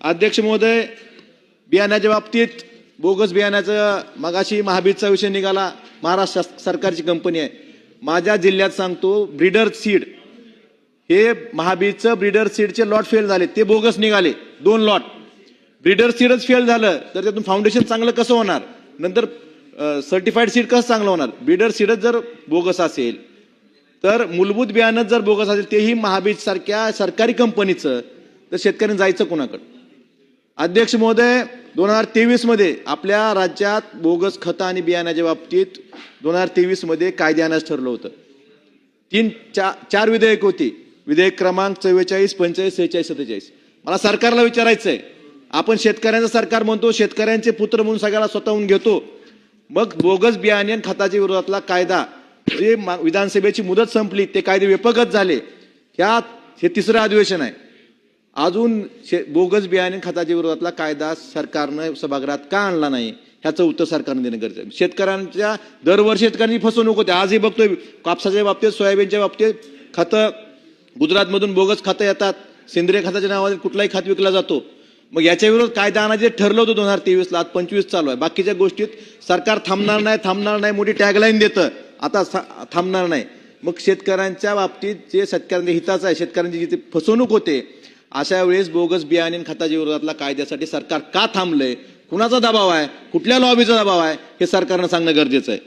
अध्यक्ष महोदय बियाण्याच्या बाबतीत बोगस बियाण्याचं मगाशी महाबीजचा विषय निघाला. महाराष्ट्र सरकारची कंपनी आहे. माझ्या जिल्ह्यात सांगतो ब्रीडर सीड हे महाबीजचं ब्रीडर सीडचे लॉट फेल झाले. ते बोगस निघाले. दोन लॉट ब्रीडर सीडच फेल झालं तर त्यातून फाउंडेशन चांगलं कसं होणार? नंतर सर्टिफाईड सीड कसं चांगलं होणार? ब्रीडर सीडच जर बोगस असेल तर मूलभूत बियाणं जर बोगस असेल तेही महाबीजसारख्या सरकारी कंपनीचं तर शेतकऱ्यांनी जायचं कोणाकडं? अध्यक्ष महोदय दोन हजार तेवीसमध्ये आपल्या राज्यात बोगस खतं आणि बियाण्याच्या बाबतीत दोन हजार तेवीसमध्ये कायदे आणायचं ठरलं होतं. तीन चा, चार विधेयक होती. विधेयक क्रमांक चव्वेचाळीस पंचेचाळीस सेहेचाळीस सत्तेचाळीस. मला सरकारला विचारायचं आहे आपण शेतकऱ्यांचं सरकार म्हणतो शेतकऱ्यांचे पुत्र म्हणून सगळ्याला स्वतःहून घेतो. मग बोगस बियाणे आणि खताच्या विरोधातला कायदा जे मा- विधानसभेची मुदत संपली ते कायदे व्यपगत झाले. ह्या हे तिसरं अधिवेशन आहे. अजून शे बोगस बियाणे खताच्या विरोधातला कायदा सरकारनं सभागृहात का आणला नाही? ह्याचं उत्तर सरकारनं देणं गरजेचं आहे. शेतकऱ्यांच्या दरवर्षी शेतकऱ्यांची फसवणूक होते. आजही बघतोय कापसाच्या बाबतीत सोयाबीनच्या बाबतीत खतं गुजरातमधून बोगस खतं येतात. सेंद्रिय खताच्या नावाने कुठलाही खत विकला जातो. मग याच्या विरोधात कायदा आणायचे ठरलं होतं दोन हजार तेवीसला. आज पंचवीस चालू आहे. बाकीच्या गोष्टीत सरकार थांबणार नाही थांबणार नाही मोठी टॅगलाईन देतं. आता थांबणार नाही. मग शेतकऱ्यांच्या बाबतीत जे शेतकऱ्यांच्या हिताचं आहे शेतकऱ्यांची जिथे फसवणूक होते अशा वेळेस बोगस बियाणे खताच्या विरोधातला कायद्यासाठी सरकार का थांबलंय? कुणाचा दबाव आहे? कुठल्या लॉबीचा दबाव आहे? हे सरकारनं सांगणं गरजेचं आहे.